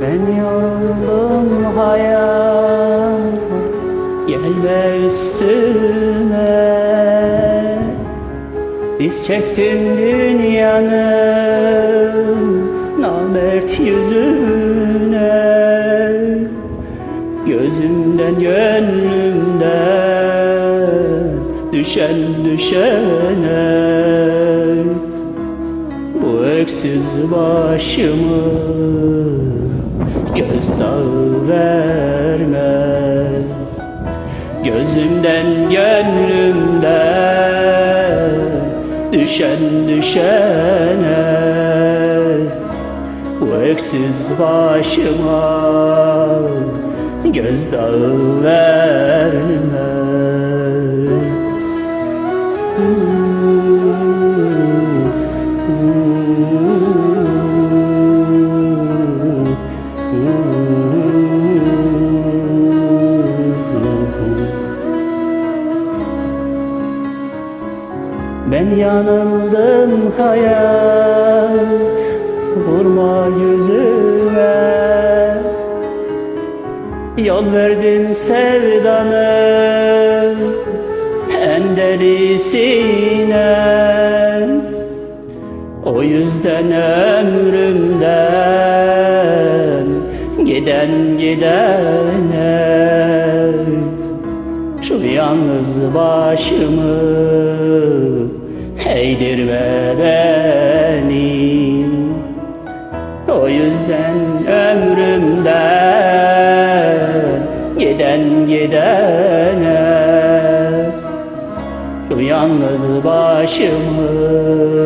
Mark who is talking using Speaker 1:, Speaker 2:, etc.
Speaker 1: Ben yoruldum hayat. Gelme üstüme. Diz çektim dünyanın Namert yüzüne. Gözümden gönlümden Düşen düşene. Bu öksüz başımı Gözdağı verme? Gözümden gönlümden Düşen düşene. Bu öksüz başıma Gözdağı verme Ben yanıldım hayat Vurma yüzüme. Yol verdim sevdanın En delisine. O yüzden ömrümden Giden gidene şu yalnız başımı eğdirme benim O yüzden ömrümden giden gidene Şu yalnız başımı